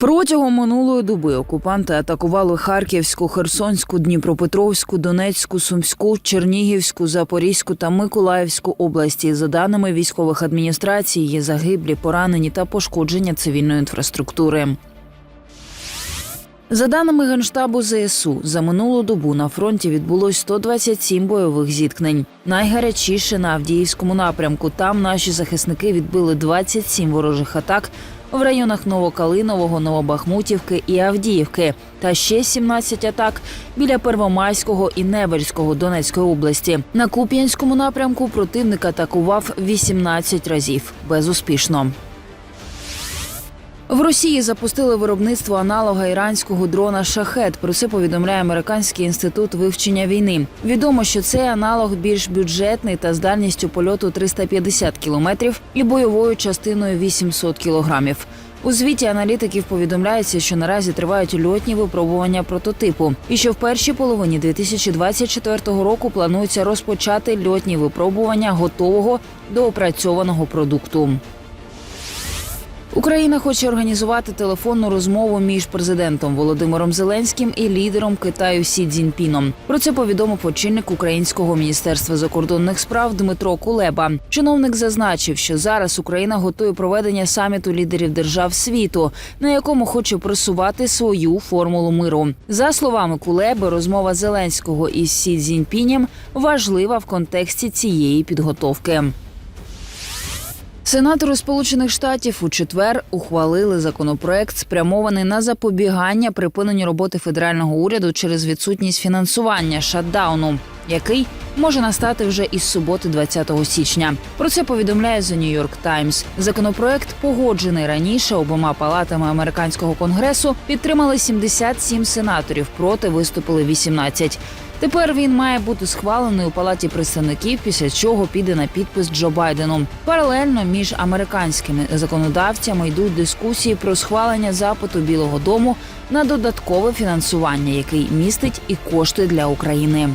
Протягом минулої доби окупанти атакували Харківську, Херсонську, Дніпропетровську, Донецьку, Сумську, Чернігівську, Запорізьку та Миколаївську області. За даними військових адміністрацій, є загиблі, поранені та пошкодження цивільної інфраструктури. За даними Генштабу ЗСУ, за минулу добу на фронті відбулось 127 бойових зіткнень. Найгарячіше на Авдіївському напрямку. Там наші захисники відбили 27 ворожих атак в районах Новокалинового, Новобахмутівки і Авдіївки, та ще 17 атак біля Первомайського і Невельського Донецької області. На Куп'янському напрямку противник атакував 18 разів безуспішно. В Росії запустили виробництво аналога іранського дрона Шахет. Про це повідомляє американський інститут вивчення війни. Відомо, що цей аналог більш бюджетний та з дальністю польоту 350 кілометрів і бойовою частиною 800 кілограмів. У звіті аналітиків повідомляється, що наразі тривають льотні випробування прототипу, і що в першій половині 2024 року планується розпочати льотні випробування готового до опрацьованого продукту. Україна хоче організувати телефонну розмову між президентом Володимиром Зеленським і лідером Китаю Сі Цзіньпіном. Про це повідомив очільник українського міністерства закордонних справ Дмитро Кулеба. Чиновник зазначив, що зараз Україна готує проведення саміту лідерів держав світу, на якому хоче просувати свою формулу миру. За словами Кулеби, розмова Зеленського із Сі Цзіньпінем важлива в контексті цієї підготовки. Сенатори Сполучених Штатів у четвер ухвалили законопроект, спрямований на запобігання припиненню роботи федерального уряду через відсутність фінансування шатдауну, який може настати вже із суботи, 20 січня. Про це повідомляє The New York Times. Законопроект, погоджений раніше обома палатами американського конгресу, підтримали 77 сенаторів. Проти виступили 18. Тепер він має бути схвалений у палаті представників, після чого піде на підпис Джо Байдену. Паралельно між американськими законодавцями йдуть дискусії про схвалення запиту Білого Дому на додаткове фінансування, який містить і кошти для України.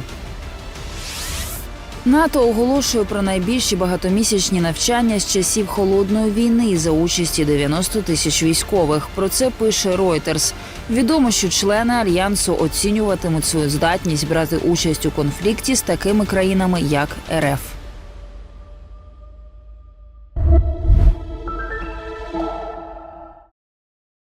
НАТО оголошує про найбільші багатомісячні навчання з часів холодної війни за участі 90 тисяч військових. Про це пише Reuters. Відомо, що члени альянсу оцінюватимуть свою здатність брати участь у конфлікті з такими країнами, як РФ.